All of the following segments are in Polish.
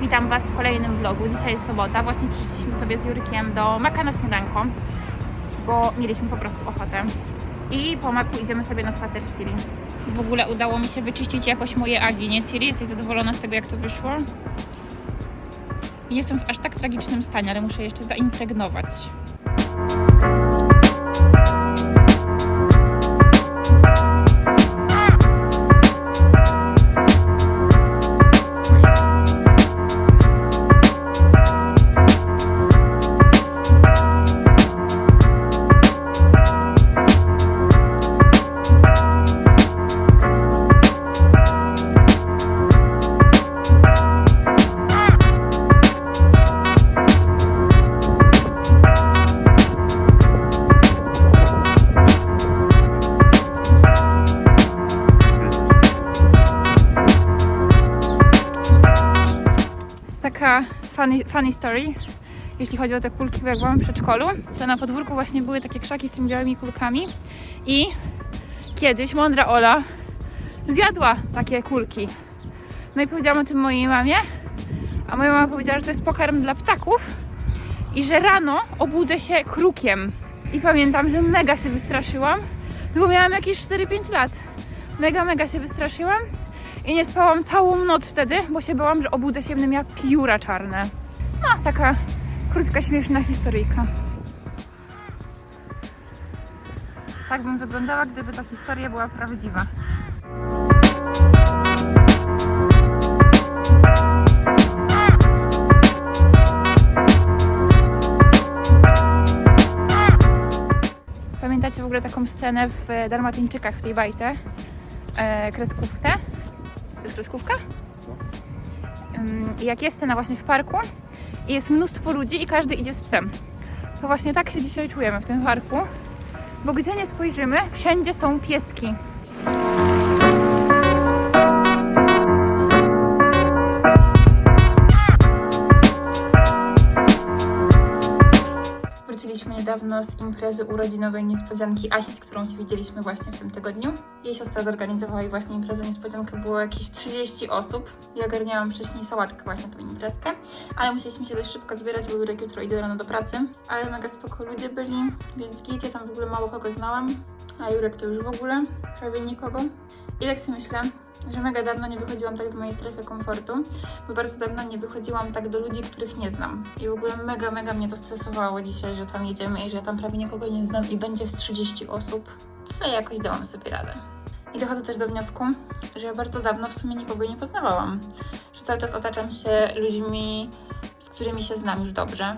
witam Was w kolejnym vlogu. Dzisiaj jest sobota, właśnie przyszliśmy sobie z Jurkiem do Maka na śniadanko, bo mieliśmy po prostu ochotę. I po Maku idziemy sobie na spacer z Ciri. W ogóle udało mi się wyczyścić jakoś moje agi, nie Ciri? Jesteś zadowolona z tego, jak to wyszło? Jestem w aż tak tragicznym stanie, ale muszę jeszcze zaimpregnować. Funny, story, jeśli chodzi o te kulki, bo jak byłam w przedszkolu, to na podwórku właśnie były takie krzaki z tymi białymi kulkami i kiedyś mądra Ola zjadła takie kulki. No i powiedziałam o tym mojej mamie, a moja mama powiedziała, że to jest pokarm dla ptaków i że rano obudzę się krukiem. I pamiętam, że mega się wystraszyłam, no bo miałam jakieś 4-5 lat. Mega, mega się wystraszyłam i nie spałam całą noc wtedy, bo się bałam, że obudzę się, będę miała pióra czarne. No, taka krótka, śmieszna historyjka. Tak bym wyglądała, gdyby ta historia była prawdziwa. Pamiętacie w ogóle taką scenę w Dalmatyńczykach w tej bajce? E, kreskówce? To jest kreskówka? Ym, i jak jest scena właśnie w parku i jest mnóstwo ludzi i każdy idzie z psem. To właśnie tak się dzisiaj czujemy w tym parku, bo gdzie nie spojrzymy, wszędzie są pieski. Wróciliśmy niedawno z imprezy urodzinowej niespodzianki Asi, z którą się widzieliśmy właśnie w tym tygodniu. Jej siostra zorganizowała jej właśnie imprezę niespodziankę, było jakieś 30 osób i ogarniałam wcześniej sałatkę właśnie tą imprezkę, ale musieliśmy się dość szybko zbierać, bo Jurek jutro idzie rano do pracy, ale mega spoko ludzie byli, więc gicie, tam w ogóle mało kogo znałam, a Jurek to już w ogóle prawie nikogo. I tak sobie myślę, że mega dawno nie wychodziłam tak z mojej strefy komfortu, bo bardzo dawno nie wychodziłam tak do ludzi, których nie znam. I w ogóle mega, mega mnie to stresowało dzisiaj, że tam jedziemy i że ja tam prawie nikogo nie znam i będzie z 30 osób, ale jakoś dałam sobie radę. I dochodzę też do wniosku, że ja bardzo dawno w sumie nikogo nie poznawałam. Że cały czas otaczam się ludźmi, z którymi się znam już dobrze.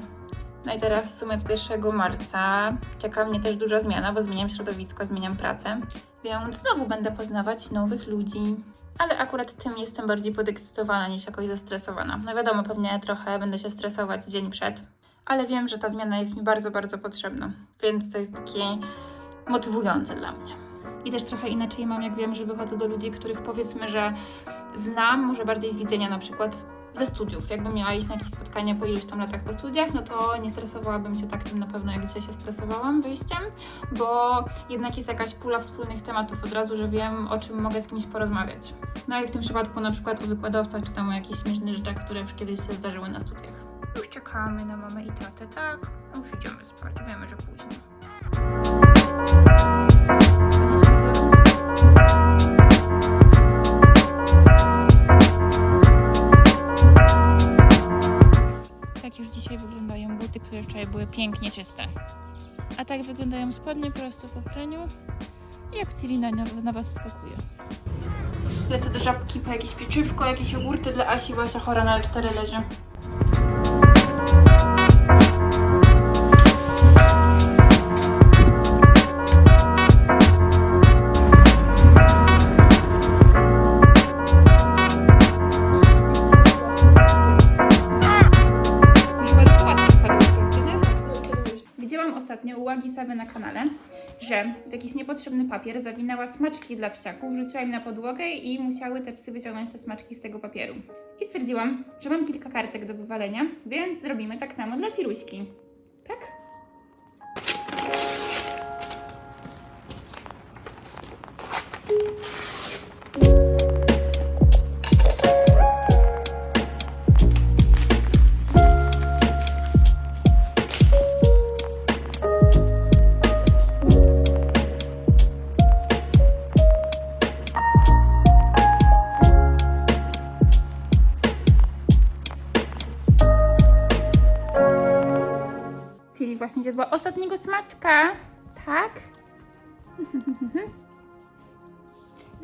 No i teraz w sumie od 1 marca czeka mnie też duża zmiana, bo zmieniam środowisko, zmieniam pracę. Więc znowu będę poznawać nowych ludzi. Ale akurat tym jestem bardziej podekscytowana niż jakoś zestresowana. No wiadomo, pewnie trochę będę się stresować dzień przed, ale wiem, że ta zmiana jest mi bardzo, bardzo potrzebna. Więc to jest takie motywujące dla mnie. I też trochę inaczej mam, jak wiem, że wychodzę do ludzi, których powiedzmy, że znam, może bardziej z widzenia na przykład ze studiów. Jakbym miała iść na jakieś spotkanie po iluś tam latach po studiach, no to nie stresowałabym się tak tym na pewno, jak dzisiaj się stresowałam wyjściem, bo jednak jest jakaś pula wspólnych tematów od razu, że wiem, o czym mogę z kimś porozmawiać. No i w tym przypadku na przykład o wykładowcach, czy tam o jakichś śmiesznych rzeczach, które już kiedyś się zdarzyły na studiach. Już czekamy na mamę i tatę, tak? Już idziemy spać, wiemy, że późno. Już dzisiaj wyglądają buty, które wczoraj były pięknie czyste. A tak wyglądają spodnie prosto po praniu. Jak Ciri na, na was skakuje. Lecę do żabki po jakieś pieczywko, jakieś jogurty dla Asi, bo Asia chora na L4 leży. Jakiś niepotrzebny papier zawinęła smaczki dla psiaków, wrzuciła im na podłogę i musiały te psy wyciągnąć te smaczki z tego papieru. I stwierdziłam, że mam kilka kartek do wywalenia, więc zrobimy tak samo dla Tiruśki. Tak?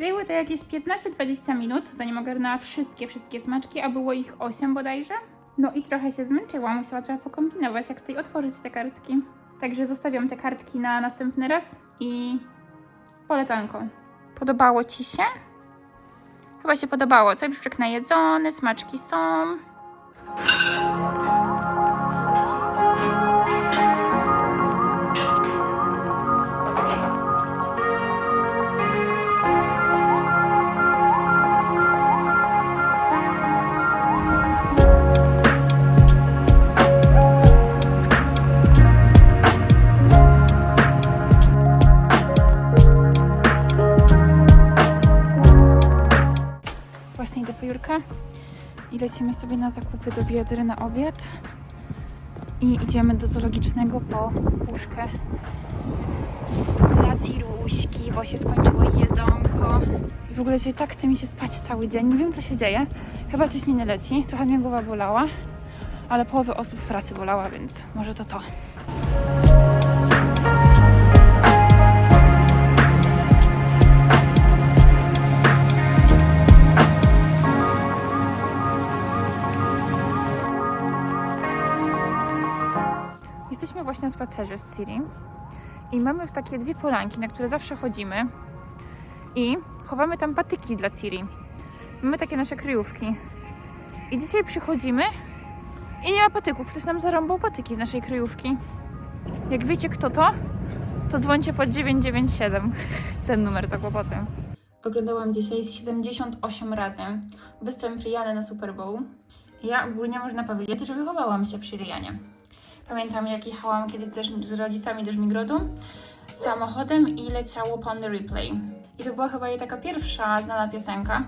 Zajęło to jakieś 15-20 minut, zanim ogarnęła wszystkie, wszystkie smaczki, a było ich 8 bodajże. No i trochę się zmęczyła, musiała trochę pokombinować, jak tutaj otworzyć te kartki. Także zostawiam te kartki na następny raz i polecanko. Podobało Ci się? Chyba się podobało. Cały brzuszek najedzony, smaczki są. Zakupy do Biedry na obiad. I idziemy do zoologicznego po puszkę dla Ciruśki, bo się skończyło jedzonko. I w ogóle dzisiaj tak chce mi się spać cały dzień. Nie wiem, co się dzieje. Chyba coś nie leci. Trochę mnie głowa bolała, ale połowę osób w pracy bolała, więc może to to. Na spacerze z Siri i mamy w takie dwie polanki, na które zawsze chodzimy i chowamy tam patyki dla Ciri. Mamy takie nasze kryjówki. I dzisiaj przychodzimy i nie ma patyków. Ktoś nam zarąbał patyki z naszej kryjówki. Jak wiecie kto to, to dzwońcie pod 997. Ten numer to kłopoty. Oglądałam dzisiaj z 78 razy występ Riany na Super Bowl. Ja ogólnie można powiedzieć, że wychowałam się przy Rianie. Pamiętam, jak jechałam kiedyś też z rodzicami do Żmigrodu samochodem i leciało Pon the Replay. I to była chyba jej taka pierwsza znana piosenka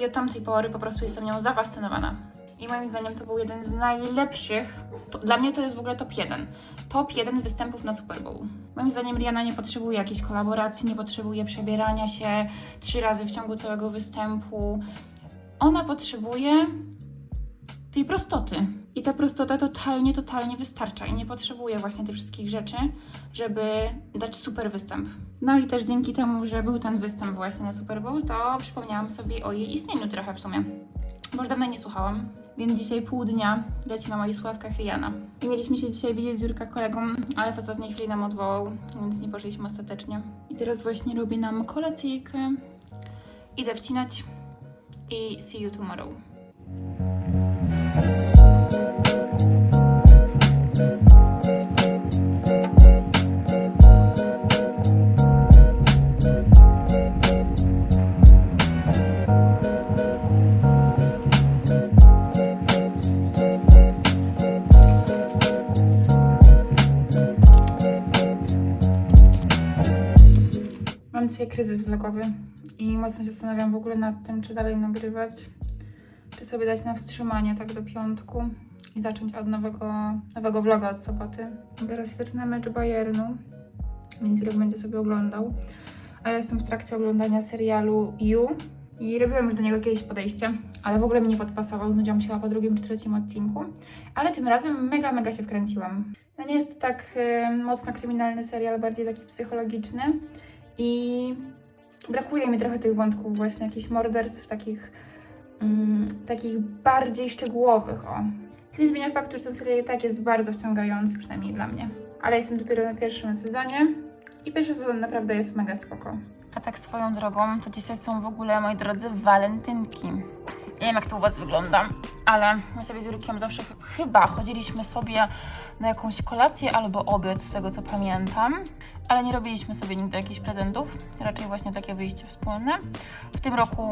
i od tamtej pory po prostu jestem nią zafascynowana. I moim zdaniem to był jeden z najlepszych, to, dla mnie to jest w ogóle top 1, top 1 występów na Super Bowl. Moim zdaniem Rihanna nie potrzebuje jakiejś kolaboracji, nie potrzebuje przebierania się trzy razy w ciągu całego występu. Ona potrzebuje tej prostoty. I ta prostota totalnie, totalnie wystarcza i nie potrzebuje właśnie tych wszystkich rzeczy, żeby dać super występ. No i też dzięki temu, że był ten występ właśnie na Super Bowl, to przypomniałam sobie o jej istnieniu trochę w sumie. Bo już dawno nie słuchałam, więc dzisiaj pół dnia leci na moich sławkach Rihanna. I mieliśmy się dzisiaj widzieć z Jurka kolegą, ale w ostatniej chwili nam odwołał, więc nie poszliśmy ostatecznie. I teraz właśnie robię nam kolacyjkę. Idę wcinać i see you tomorrow. Kryzys vlogowy i mocno się zastanawiam w ogóle nad tym, czy dalej nagrywać, czy sobie dać na wstrzymanie tak do piątku i zacząć od nowego, nowego vloga od soboty. Teraz się zaczyna mecz Bayernu, więc Jurek będzie sobie oglądał. A ja jestem w trakcie oglądania serialu You i robiłam już do niego kiedyś podejście, ale w ogóle mi nie podpasował, znudziłam się po drugim czy trzecim odcinku. Ale tym razem mega, mega się wkręciłam. No nie jest to tak y, mocno kryminalny serial, bardziej taki psychologiczny. I brakuje mi trochę tych wątków właśnie, jakichś morderstw takich, mm, takich bardziej szczegółowych, o. Co nie zmienia faktu, że ten serial i tak jest bardzo wciągający, przynajmniej dla mnie. Ale jestem dopiero na pierwszym sezonie i pierwszy sezon naprawdę jest mega spoko. A tak swoją drogą, to dzisiaj są w ogóle, moi drodzy, walentynki. Nie wiem, jak to u Was wygląda, ale my sobie z Jurkiem zawsze ch- chyba chodziliśmy sobie na jakąś kolację albo obiad, z tego co pamiętam, ale nie robiliśmy sobie nigdy jakichś prezentów, raczej właśnie takie wyjście wspólne. W tym roku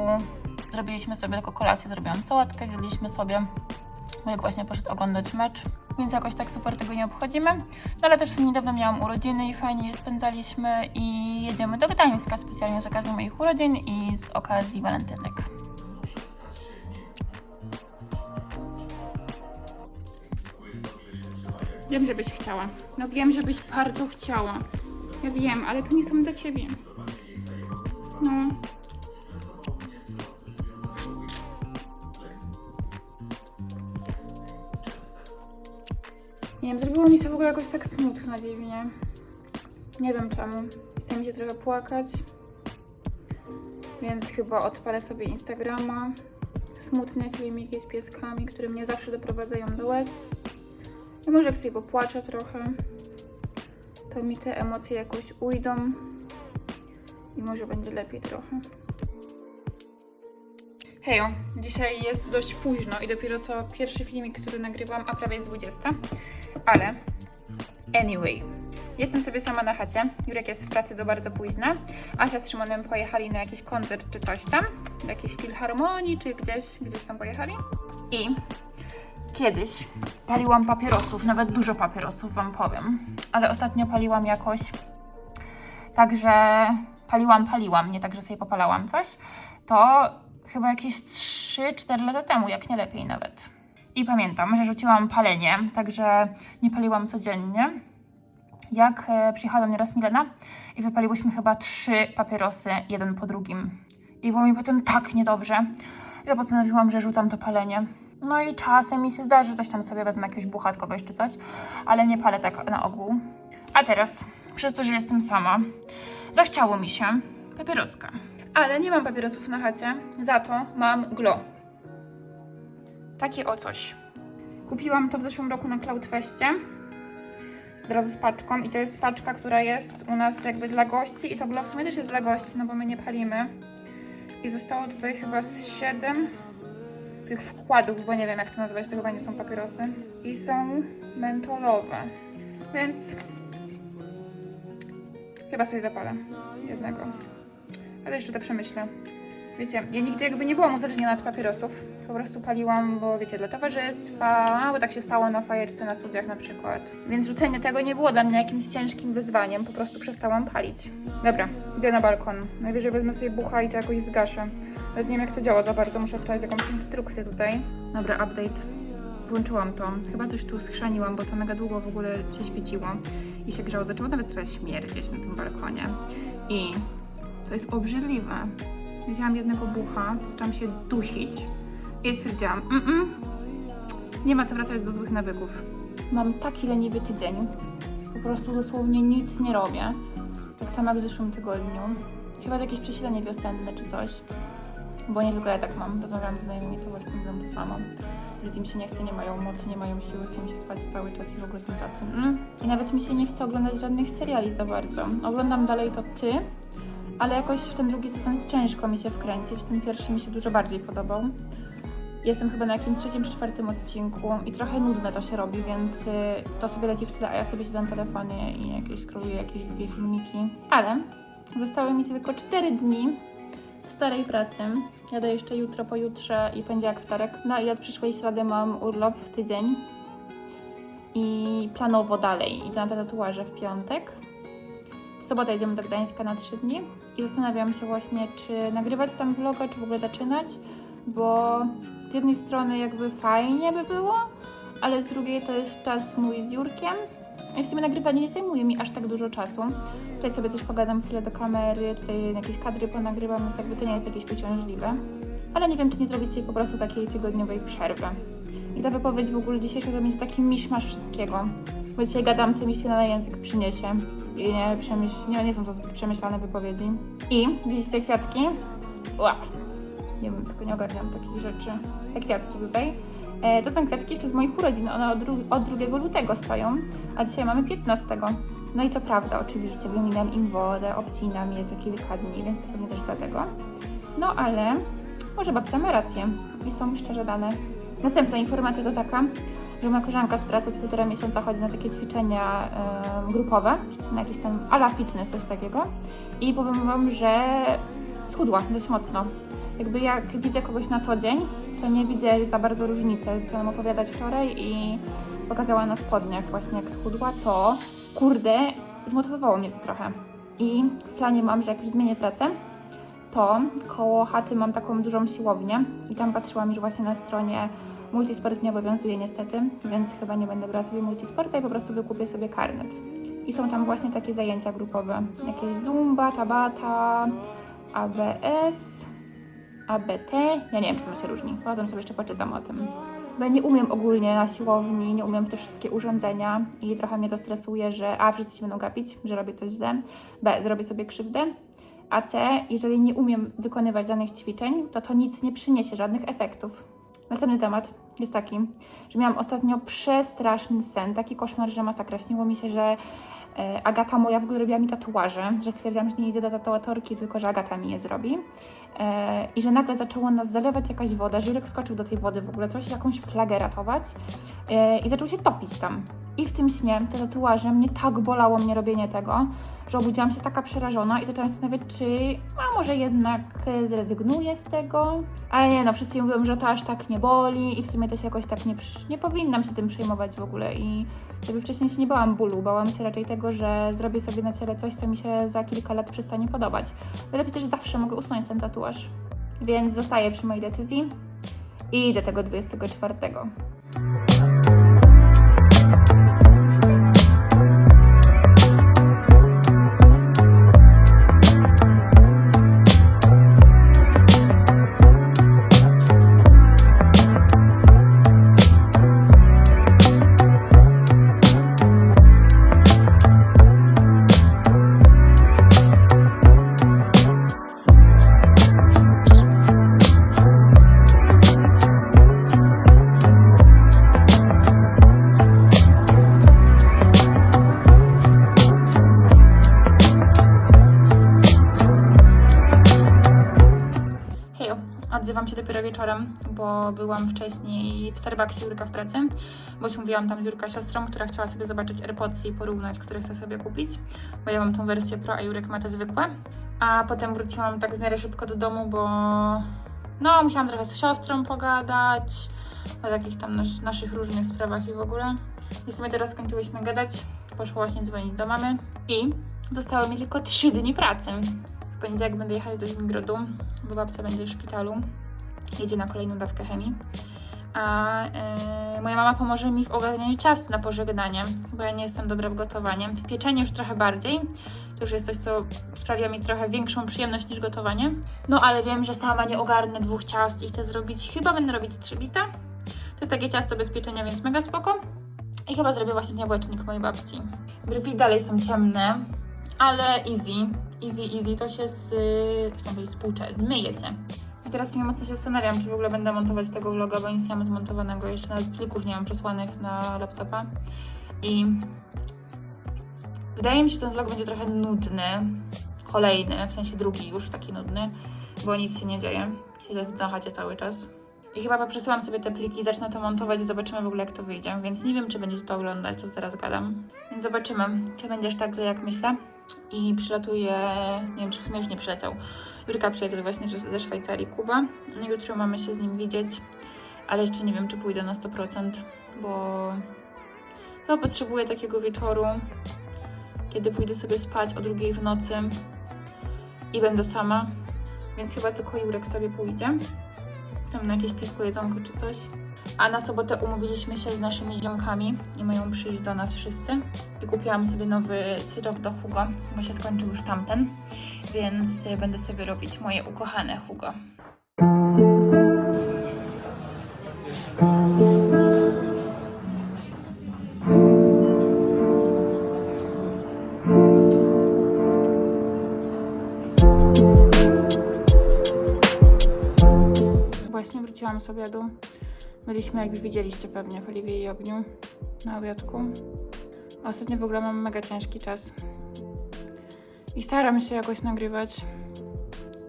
zrobiliśmy sobie tylko kolację, zrobiłam sałatkę, jedliśmy sobie. Jurek właśnie poszedł oglądać mecz, więc jakoś tak super tego nie obchodzimy. No ale też niedawno miałam urodziny i fajnie je spędzaliśmy i jedziemy do Gdańska specjalnie z okazji moich urodzin i z okazji walentynek. Wiem, żebyś chciała. No wiem, żebyś bardzo chciała. Ja wiem, ale to nie są dla ciebie. No. Nie wiem, zrobiło mi się w ogóle jakoś tak smutno dziwnie. Nie wiem czemu. Chce mi się trochę płakać. Więc chyba odpalę sobie Instagrama. Smutne filmiki z pieskami, które mnie zawsze doprowadzają do łez. I może jak sobie popłaczę trochę, to mi te emocje jakoś ujdą. I może będzie lepiej trochę. Hejo, dzisiaj jest dość późno i dopiero co pierwszy filmik, który nagrywam, a prawie jest 20. Ale, anyway, jestem sobie sama na chacie. Jurek jest w pracy do bardzo późna. Asia z Szymonem pojechali na jakiś koncert czy coś tam, do jakiejś filharmonii czy gdzieś, gdzieś tam pojechali. I kiedyś paliłam papierosów, nawet dużo papierosów wam powiem, ale ostatnio paliłam jakoś tak, że paliłam, paliłam, nie tak, że sobie popalałam coś, to chyba jakieś 3-4 lata temu, jak nie lepiej nawet. I pamiętam, że rzuciłam palenie, także nie paliłam codziennie. Jak e, przyjechała do mnie raz Milena i wypaliłyśmy chyba trzy papierosy, jeden po drugim. I było mi potem tak niedobrze, że postanowiłam, że rzucam to palenie. No i czasem mi się zdarzy, że coś tam sobie wezmę jakiegoś bucha od kogoś czy coś, ale nie palę tak na ogół. A teraz, przez to, że jestem sama, zachciało mi się papieroska. Ale nie mam papierosów na chacie, za to mam glow. Takie o coś. Kupiłam to w zeszłym roku na Cloudfestie. Od razu z paczką i to jest paczka, która jest u nas jakby dla gości i to glow w sumie też jest dla gości, no bo my nie palimy. I zostało tutaj chyba z 7 tych wkładów, bo nie wiem jak to nazwać, to chyba nie są papierosy. I są mentolowe. Więc chyba sobie zapalę jednego. Ale jeszcze to przemyślę. Wiecie, ja nigdy jakby nie byłam uzależniona od papierosów. Po prostu paliłam, bo wiecie, dla towarzystwa, bo tak się stało na fajeczce na studiach na przykład. Więc rzucenie tego nie było dla mnie jakimś ciężkim wyzwaniem, po prostu przestałam palić. Dobra, idę na balkon. Najwyżej wezmę sobie bucha i to jakoś zgaszę. Nawet nie wiem jak to działa za bardzo, muszę wczytać jakąś instrukcję tutaj. Dobra, update. Włączyłam to. Chyba coś tu skrzaniłam, bo to mega długo w ogóle się świeciło i się grzało. Zaczęło nawet trochę śmierdzieć na tym balkonie. I to jest obrzydliwe. Wzięłam jednego bucha, zaczęłam się dusić i stwierdziłam, mm, -mm nie ma co wracać do złych nawyków. Mam taki leniwy tydzień. Po prostu dosłownie nic nie robię. Tak samo jak w zeszłym tygodniu. Chyba jakieś przesilenie wiosenne czy coś. Bo nie tylko ja tak mam. Rozmawiałam z znajomymi, to właśnie mówią to samo. Że im się nie chce, nie mają mocy, nie mają siły, chcą się spać cały czas i w ogóle są tacy. Mm. I nawet mi się nie chce oglądać żadnych seriali za bardzo. Oglądam dalej to ty, ale jakoś w ten drugi sezon ciężko mi się wkręcić. Ten pierwszy mi się dużo bardziej podobał. Jestem chyba na jakimś trzecim czy czwartym odcinku i trochę nudne to się robi, więc y, to sobie leci w tle, a ja sobie siedzę na telefonie i jakieś scrolluję jakieś długie filmiki. Ale zostały mi tylko 4 dni w starej pracy. Jadę jeszcze jutro, pojutrze i poniedziałek, wtorek. No i od przyszłej środy mam urlop w tydzień. I planowo dalej idę na te tatuaże w piątek. W sobotę jedziemy do Gdańska na 3 dni i zastanawiam się właśnie, czy nagrywać tam vloga, czy w ogóle zaczynać, bo z jednej strony jakby fajnie by było, ale z drugiej to jest czas mój z Jurkiem. I w sumie nagrywanie nie zajmuje mi aż tak dużo czasu. Tutaj sobie też pogadam chwilę do kamery, tutaj jakieś kadry ponagrywam, więc jakby to nie jest jakieś uciążliwe. Ale nie wiem, czy nie zrobić sobie po prostu takiej tygodniowej przerwy. I ta wypowiedź w ogóle dzisiejsza to będzie taki miszmasz wszystkiego. Bo dzisiaj gadam, co mi się na język przyniesie. Nie, przemyśl... nie, nie są to zbyt przemyślane wypowiedzi. I widzicie te kwiatki? Ła. Nie wiem, tylko nie ogarniam takich rzeczy. Te kwiatki tutaj. E, to są kwiatki jeszcze z moich urodzin. One od, od 2 lutego stoją, a dzisiaj mamy 15. No i co prawda, oczywiście, wymieniam im wodę, obcinam je co kilka dni, więc to pewnie też dlatego. No ale może babcia ma rację i są szczerze dane. Następna informacja to taka, że moja koleżanka z pracy od półtora miesiąca chodzi na takie ćwiczenia em, grupowe, na jakieś tam ala fitness, coś takiego. I powiem Wam, że schudła dość mocno. Jakby jak widzę kogoś na co dzień, to nie widzę za bardzo różnicy. Chciałam opowiadać wczoraj i pokazała na spodniach właśnie jak schudła, to kurde, zmotywowało mnie to trochę. I w planie mam, że jak już zmienię pracę, to koło chaty mam taką dużą siłownię i tam patrzyłam już właśnie na stronie Multisport nie obowiązuje niestety, więc chyba nie będę brała sobie multisporta i po prostu wykupię sobie karnet. I są tam właśnie takie zajęcia grupowe. Jakieś Zumba, Tabata, ABS, ABT. Ja nie wiem, czy to się różni. Potem sobie jeszcze poczytam o tym. Bo ja nie umiem ogólnie na siłowni, nie umiem w te wszystkie urządzenia i trochę mnie to stresuje, że A, wszyscy się będą gapić, że robię coś źle, B, zrobię sobie krzywdę, a C, jeżeli nie umiem wykonywać danych ćwiczeń, to to nic nie przyniesie, żadnych efektów. Następny temat jest taki, że miałam ostatnio przestraszny sen, taki koszmar, że masakra. Śniło mi się, że e, Agata moja w ogóle robiła mi tatuaże, że stwierdziłam, że nie idę do tatuatorki, tylko że Agata mi je zrobi. E, I że nagle zaczęło nas zalewać jakaś woda, Żurek skoczył do tej wody w ogóle, coś, jakąś flagę ratować e, i zaczął się topić tam. I w tym śnie, te tatuaże, mnie tak bolało mnie robienie tego, że obudziłam się taka przerażona i zaczęłam zastanawiać, czy a może jednak e, zrezygnuję z tego. Ale nie no, wszyscy mówią, że to aż tak nie boli i w sumie też jakoś tak nie, nie powinnam się tym przejmować w ogóle i żeby wcześniej się nie bałam bólu, bałam się raczej tego, że zrobię sobie na ciele coś, co mi się za kilka lat przestanie podobać. Lepiej też zawsze mogę usunąć ten tatuaż. Więc zostaję przy mojej decyzji i idę tego 24. wieczorem, bo byłam wcześniej w Starbucksie Jurka w pracy, bo się mówiłam tam z Jurka siostrą, która chciała sobie zobaczyć AirPodsy i porównać, które chce sobie kupić, bo ja mam tą wersję Pro, a Jurek ma te zwykłe. A potem wróciłam tak w miarę szybko do domu, bo no, musiałam trochę z siostrą pogadać o takich tam nas, naszych różnych sprawach i w ogóle. I w sumie teraz skończyłyśmy gadać, poszło właśnie dzwonić do mamy i zostały mi tylko 3 dni pracy. W poniedziałek będę jechać do Żmigrodu, bo babcia będzie w szpitalu. Jedzie na kolejną dawkę chemii. A e, moja mama pomoże mi w ogarnianiu ciast na pożegnanie, bo ja nie jestem dobra w gotowaniu. W pieczeniu już trochę bardziej. To już jest coś, co sprawia mi trochę większą przyjemność niż gotowanie. No ale wiem, że sama nie ogarnę dwóch ciast i chcę zrobić, chyba będę robić trzy bita. To jest takie ciasto bez pieczenia, więc mega spoko. I chyba zrobię właśnie jabłecznik mojej babci. Brwi dalej są ciemne, ale easy. Easy, easy. To się z... Chciałam powiedzieć spłucze. Zmyje się. Teraz mnie mocno się zastanawiam, czy w ogóle będę montować tego vloga, bo nic nie mam zmontowanego. Jeszcze nawet plików nie mam przesłanych na laptopa. I... Wydaje mi się, że ten vlog będzie trochę nudny. Kolejny, w sensie drugi już taki nudny, bo nic się nie dzieje. Siedzę na chacie cały czas. I chyba poprzesyłam sobie te pliki, zacznę to montować i zobaczymy w ogóle jak to wyjdzie. Więc nie wiem, czy będziecie to oglądać, co teraz gadam. Więc zobaczymy, czy będziesz tak jak myślę. I przylatuje, nie wiem czy w sumie już nie przyleciał. Jurka przyjaciel właśnie ze- Szwajcarii, Kuba. No Jutro mamy się z nim widzieć, ale jeszcze nie wiem, czy pójdę na 100%, bo chyba potrzebuję takiego wieczoru, kiedy pójdę sobie spać o drugiej w nocy i będę sama. Więc chyba tylko Jurek sobie pójdzie tam na jakieś piwko, jedzonko czy coś. A na sobotę umówiliśmy się z naszymi ziomkami i mają przyjść do nas wszyscy. I kupiłam sobie nowy syrop do Hugo, bo się skończył już tamten, więc y, będę sobie robić moje ukochane Hugo. Właśnie wróciłam z obiadu. Byliśmy, jak już widzieliście pewnie, w Oliwie i Ogniu na obiadku. Ostatnio w ogóle mam mega ciężki czas. I staram się jakoś nagrywać,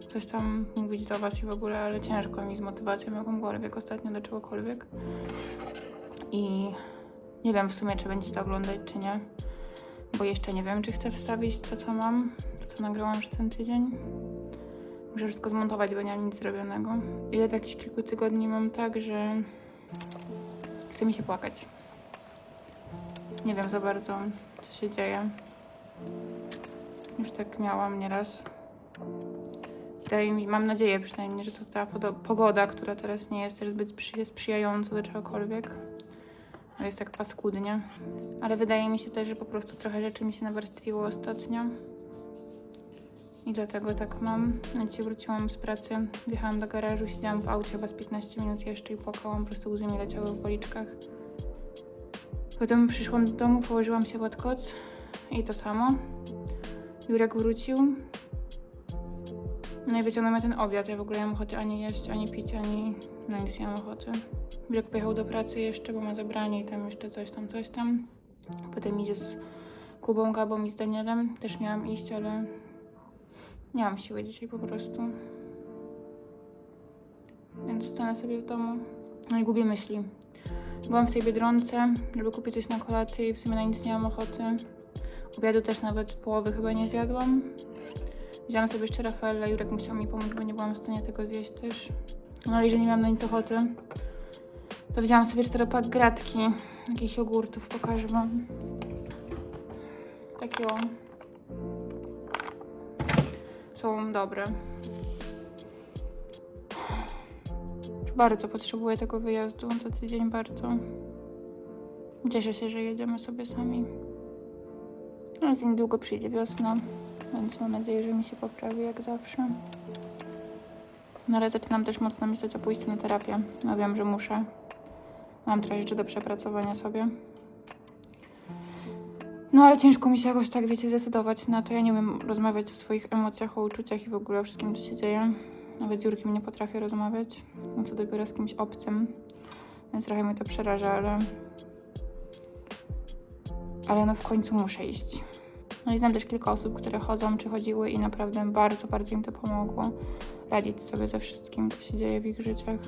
coś tam mówić do Was i w ogóle, ale ciężko mi z motywacją jakąkolwiek ostatnio do czegokolwiek. I nie wiem w sumie, czy będziecie to oglądać, czy nie. Bo jeszcze nie wiem, czy chcę wstawić to, co mam, to, co nagrałam przez ten tydzień. Muszę wszystko zmontować, bo nie mam nic zrobionego. I od jakichś kilku tygodni mam tak, że chce mi się płakać. Nie wiem za bardzo, co się dzieje. Już tak miałam nieraz. Wydaje mi, mam nadzieję przynajmniej, że to ta pogoda, która teraz nie jest też zbyt przy- sprzyjająca do czegokolwiek. Jest tak paskudnie. Ale wydaje mi się też, że po prostu trochę rzeczy mi się nawarstwiło ostatnio. I dlatego tak mam. Dzisiaj wróciłam z pracy, wjechałam do garażu, siedziałam w aucie chyba z 15 minut jeszcze i płakałam, po prostu łzy mi leciały w policzkach. Potem przyszłam do domu, położyłam się pod koc i to samo. Jurek wrócił. No i wyciągnął mnie ten obiad. Ja w ogóle nie mam ochoty ani jeść, ani pić, ani na nic nie mam ochoty. Jurek pojechał do pracy jeszcze, bo ma zabranie i tam jeszcze coś tam, coś tam. Potem idzie z Kubą, Gabą i z Danielem. Też miałam iść, ale nie mam siły dzisiaj po prostu. Więc zostanę sobie w domu. No i gubię myśli. Byłam w tej Biedronce, żeby kupić coś na kolację i w sumie na nic nie mam ochoty. Obiadu też nawet połowy chyba nie zjadłam. Wzięłam sobie jeszcze Rafaela, Jurek musiał mi pomóc, bo nie byłam w stanie tego zjeść też. No i że nie miałam na nic ochoty, to wzięłam sobie cztery pak gratki, jakichś jogurtów, pokażę wam. Takie o. Są dobre. Bardzo potrzebuję tego wyjazdu, to tydzień bardzo. Cieszę się, że jedziemy sobie sami. No, już niedługo przyjdzie wiosna, więc mam nadzieję, że mi się poprawi jak zawsze. No ale zaczynam też mocno myśleć o pójściu na terapię. No wiem, że muszę. Mam trochę rzeczy do przepracowania sobie. No ale ciężko mi się jakoś tak, wiecie, zdecydować na to. Ja nie umiem rozmawiać o swoich emocjach, o uczuciach i w ogóle o wszystkim, co się dzieje. Nawet z Jurkiem nie potrafię rozmawiać. No co dopiero z kimś obcym. Więc trochę mnie to przeraża, ale... Ale no w końcu muszę iść. No i znam też kilka osób, które chodzą czy chodziły i naprawdę bardzo, bardzo im to pomogło. Radzić sobie ze wszystkim, co się dzieje w ich życiach.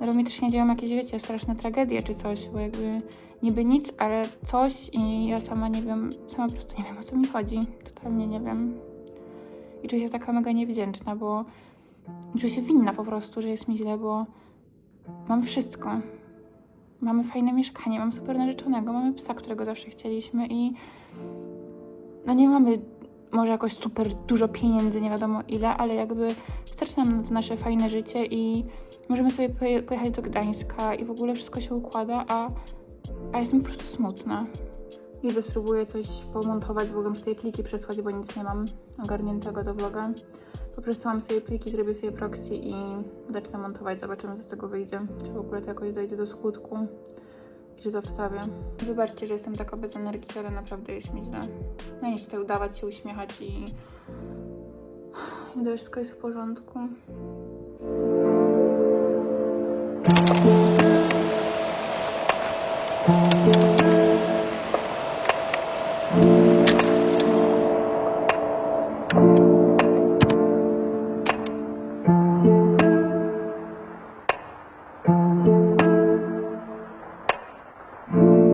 No ale mi też nie dzieją jakieś, wiecie, straszne tragedie czy coś, bo jakby niby nic, ale coś i ja sama nie wiem, sama po prostu nie wiem o co mi chodzi. Totalnie nie wiem. I czuję się taka mega niewdzięczna, bo czuję się winna po prostu, że jest mi źle, bo mam wszystko. Mamy fajne mieszkanie, mam super narzeczonego, mamy psa, którego zawsze chcieliśmy i no nie mamy może jakoś super dużo pieniędzy, nie wiadomo ile, ale jakby starczy nam na to nasze fajne życie i możemy sobie poje- pojechać do Gdańska i w ogóle wszystko się układa, a, a jestem po prostu smutna. Idę spróbuję coś pomontować, w ogóle muszę sobie pliki przesłać, bo nic nie mam ogarniętego do vloga. Poprzesyłam sobie pliki, zrobię sobie proxy i zacznę montować, zobaczymy co z tego wyjdzie. Czy w ogóle to jakoś dojdzie do skutku i czy to wstawię. Wybaczcie, że jestem taka bez energii, ale naprawdę jest mi źle. No nie tutaj udawać się, uśmiechać i... To wszystko jest w porządku.